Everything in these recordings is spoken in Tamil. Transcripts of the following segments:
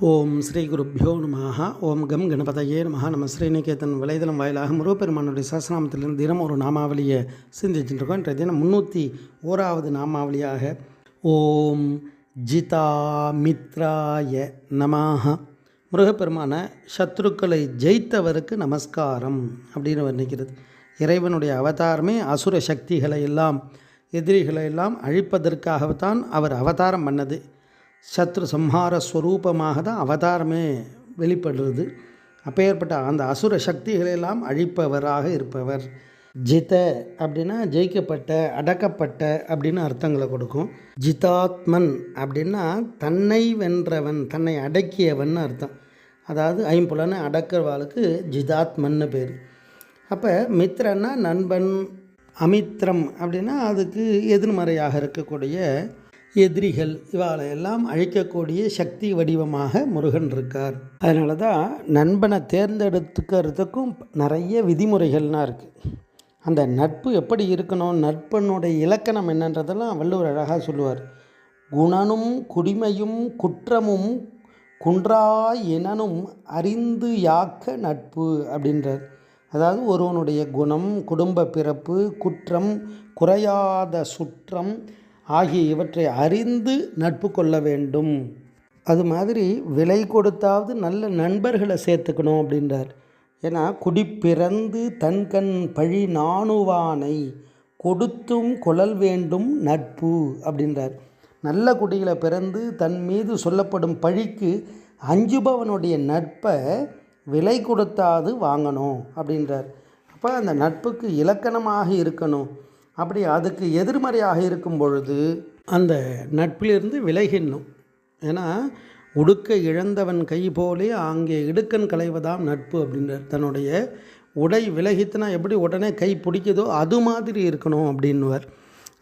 ஓம் ஸ்ரீ குருப்பியோ நமஹ. ஓம் கம் கணபதையே நமஹ. நம்ம ஸ்ரீநிகேதன் வலைதளம் வாயிலாக முருகப்பெருமானுடைய சஹஸ்ரநாமத்திலிருந்து தினம் ஒரு நாமாவளியை சிந்திச்சுட்டு இருக்கோம் இன்றைய தினம் முந்நூற்றி ஓராவது நாமாவளியாக ஓம் ஜிதா மித்ராய நமாக முருகப்பெருமான சத்ருக்களை ஜெயித்தவருக்கு நமஸ்காரம் அப்படின்னு வர்ணிக்கிறது. இறைவனுடைய அவதாரமே அசுர சக்திகளை எல்லாம் எதிரிகளை எல்லாம் அழிப்பதற்காகத்தான் அவர் அவதாரம் பண்ணது. சத்ரு சம்ஹார ஸ்வரூபமாக தான் அவதாரமே வெளிப்படுறது. அப்பேற்பட்ட அந்த அசுர சக்திகளெல்லாம் அழிப்பவராக இருப்பவர். ஜித அப்படின்னா ஜெயிக்கப்பட்ட அடக்கப்பட்ட அப்படின்னு அர்த்தங்களை கொடுக்கும். ஜிதாத்மன் அப்படின்னா தன்னை வென்றவன் தன்னை அடக்கியவன் அர்த்தம். அதாவது ஐம்புலனை அடக்கிறவாளுக்கு ஜிதாத்மன்னு பேர். அப்போ மித்திரன்னா நண்பன் அமித்திரம் அப்படின்னா அதுக்கு எதிர்மறையாக இருக்கக்கூடிய எதிரிகள். இவளை எல்லாம் அழிக்கக்கூடிய சக்தி வடிவமாக முருகன் இருக்கார். அதனால தான் நண்பனை தேர்ந்தெடுத்துக்கிறதுக்கும் நிறைய விதிமுறைகள்லாம் இருக்குது அந்த நட்பு எப்படி இருக்கணும் நட்பனுடைய இலக்கணம் என்னன்றதெல்லாம் வள்ளுவர் அழகாக சொல்லுவார். குணனும் குடிமையும் குற்றமும் குன்றாய் எனனும் அறிந்து யாக்க நட்பு அப்படின்றார். அதாவது ஒருவனுடைய குணம் குடும்ப பிறப்பு குற்றம் குறையாத சுற்றம் ஆகிய இவற்றை அறிந்து நட்பு கொள்ள வேண்டும். அது மாதிரி விலை கொடுத்தாவது நல்ல நண்பர்களை சேர்த்துக்கணும் அப்படின்றார். ஏன்னா குடிப்பிறந்து தன்கண் பழி நாணுவானை கொடுத்தும் கொழல் வேண்டும் நட்பு அப்படின்றார். நல்ல குடியில் பிறந்து தன் மீது சொல்லப்படும் பழிக்கு அஞ்சுபவனுடைய நட்பை விலை கொடுத்தாது வாங்கணும் அப்படின்றார். அப்போ அந்த நட்புக்கு இலக்கணமாக இருக்கணும். அப்படி அதுக்கு எதிர்மறையாக இருக்கும் பொழுது அந்த நட்பிலிருந்து விலகிடணும் ஏன்னா உடுக்க இழந்தவன் கை போலே அங்கே இடுக்கன் களைவதாம் நட்பு அப்படின்றார். தன்னுடைய உடை விலகித்துனா எப்படி உடனே கை பிடிக்குதோ அது மாதிரி இருக்கணும் அப்படின்னுவார்.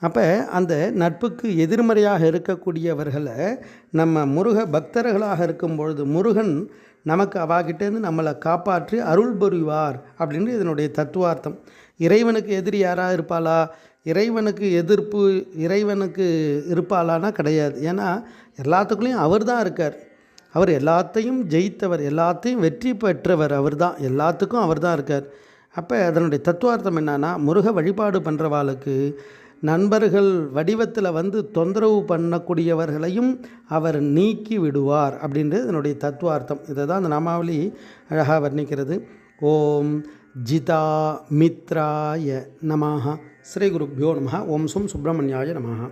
அப்போ அந்த நட்புக்கு எதிர்மறையாக இருக்கக்கூடியவர்களை நம்ம முருக பக்தர்களாக இருக்கும் பொழுது முருகன் நமக்கு அவாகிட்டேருந்து நம்மளை காப்பாற்றி அருள் புரிவார் அப்படின்னு இதனுடைய தத்துவார்த்தம். இறைவனுக்கு எதிரி யாராக இருப்பாளா? இறைவனுக்கு எதிர்ப்பு இறைவனுக்கு இருப்பாளானா கிடையாது. ஏன்னா எல்லாத்துக்குள்ளேயும் அவர் தான் இருக்கார். அவர் எல்லாத்தையும் ஜெயித்தவர் எல்லாத்தையும் வெற்றி பெற்றவர் அவர் தான். எல்லாத்துக்கும் அவர் தான் இருக்கார். அப்போ அதனுடைய தத்துவார்த்தம் என்னன்னா முருக வழிபாடு பண்ணுறவாளுக்கு நண்பர்கள் வடிவத்தில் வந்து தொந்தரவு பண்ணக்கூடியவர்களையும் அவர் நீக்கி விடுவார் அப்படின்றது இதனுடைய தத்துவார்த்தம். இதை தான் அந்த நாமாவளி அழகாக வர்ணிக்கிறது. ஓம் ஜிதா மித்ராய நமாக ஸ்ரீ குருப்யோ நமஹா. ஓம் சும் சுப்பிரமணியாய நமஹா.